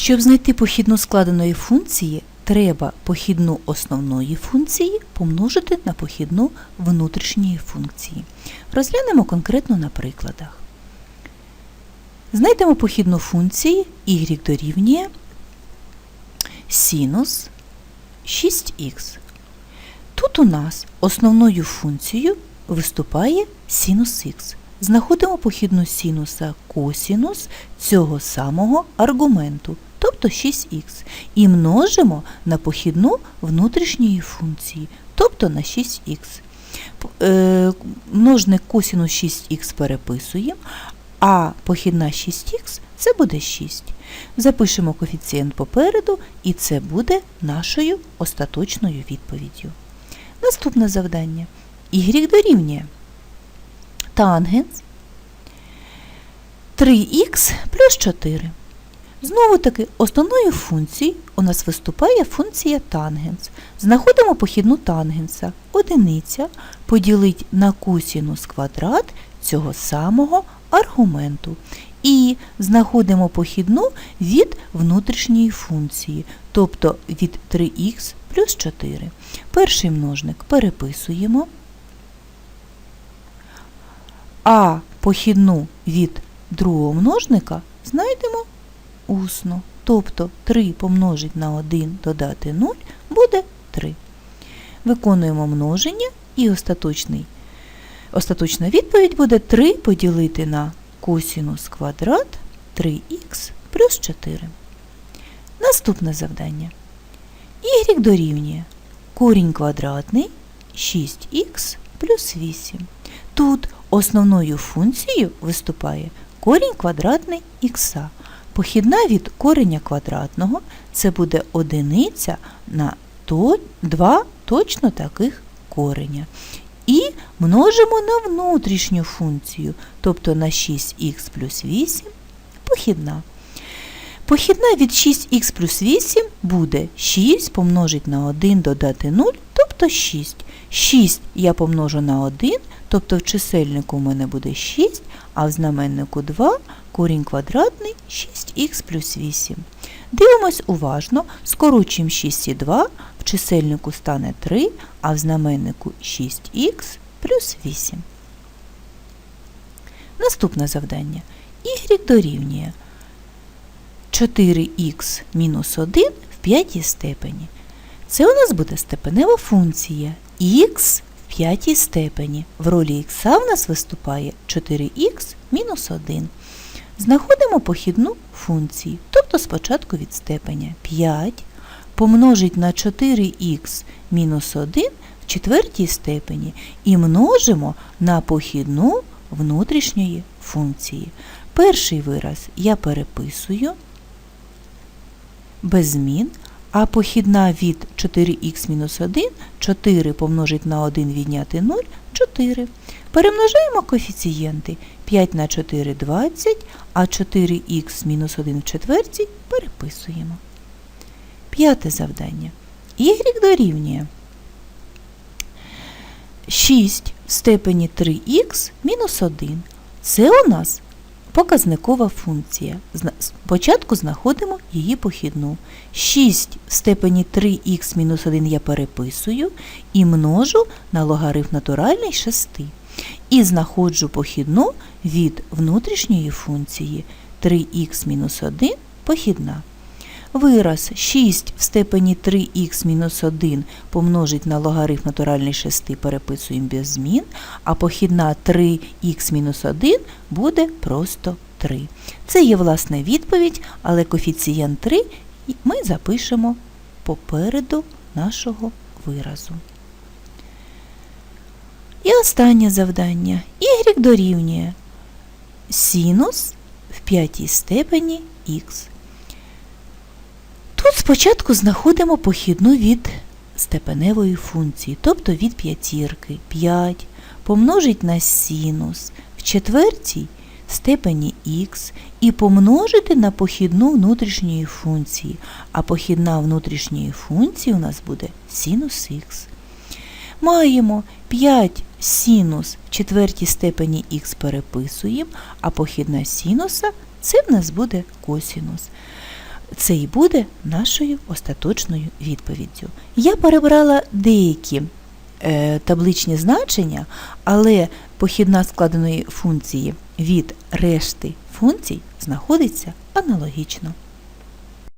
Щоб знайти похідну складеної функції, треба похідну основної функції помножити на похідну внутрішньої функції. Розглянемо конкретно на прикладах. Знайдемо похідну функції y дорівнює синус 6х. Тут у нас основною функцією виступає синус х. Знаходимо похідну синуса косінус цього самого аргументу, тобто 6х, і множимо на похідну внутрішньої функції, тобто на 6х. Е, Множник косінус 6х переписуємо, а похідна 6х це буде 6. Запишемо коефіцієнт попереду, і це буде нашою остаточною відповіддю. Наступне завдання. Y дорівнює тангенс 3х плюс 4. Знову таки, основною функцією у нас виступає функція тангенс. Знаходимо похідну тангенса. Одиниця поділить на косінус квадрат цього самого аргументу. І знаходимо похідну від внутрішньої функції, тобто від 3х плюс 4. Перший множник переписуємо, а похідну від другого множника знайдемо усно. Тобто 3 помножить на 1 додати 0 буде 3. Виконуємо множення і остаточний, остаточна відповідь буде 3 поділити на косінус квадрат 3х плюс 4. Наступне завдання. Y дорівнює корінь квадратний 6х плюс 8. Тут основною функцією виступає корінь квадратний х. Похідна від кореня квадратного це буде одиниця на то- два точно таких кореня. І множимо на внутрішню функцію, тобто на 6х плюс 8 похідна. Похідна від 6х плюс 8 буде 6 помножить на 1 додати 0, тобто 6. 6 я помножу на 1, тобто в чисельнику у мене буде 6, а в знаменнику 2 корінь квадратний 6х плюс 8. Дивимось уважно, скорочуємо 6 і 2, в чисельнику стане 3, а в знаменнику 6х плюс 8. Наступне завдання. Y дорівнює 4х мінус 1 в п'ятій степені. Це у нас буде степенева функція х в п'ятій степені. В ролі х в нас виступає 4х мінус 1. Знаходимо похідну функцію, тобто спочатку від степеня 5 помножить на 4х мінус 1 в четвертій степені і множимо на похідну внутрішньої функції. Перший вираз я переписую без змін, а похідна від 4х-1 4 помножить на 1 відняти 0 4. Перемножаємо коефіцієнти 5 на 4 20, а 4х мінус 1 в четвертій переписуємо. П'яте завдання. Y дорівнює 6 в степені 3х мінус 1. Це у нас показникова функція. Спочатку знаходимо її похідну. 6 в степені 3х мінус 1 я переписую і множу на логарифм натуральний 6. І знаходжу похідну від внутрішньої функції 3х мінус 1 похідна. Вираз 6 в степені 3х-1 помножить на логарифм натуральний 6 переписуємо без змін, а похідна 3х-1 буде просто 3. Це є власне відповідь, але коефіцієнт 3 ми запишемо попереду нашого виразу. І останнє завдання. Y дорівнює синус в п'ятій степені х. Спочатку знаходимо похідну від степеневої функції, тобто від п'ятірки 5 помножить на синус в четвертій степені х і помножити на похідну внутрішньої функції, а похідна внутрішньої функції у нас буде синус х. Маємо 5 синус в четвертій степені х переписуємо, а похідна синуса це в нас буде косінус. Це і буде нашою остаточною відповіддю. Я перебрала деякі е, табличні значення, але похідна складеної функції від решти функцій знаходиться аналогічно.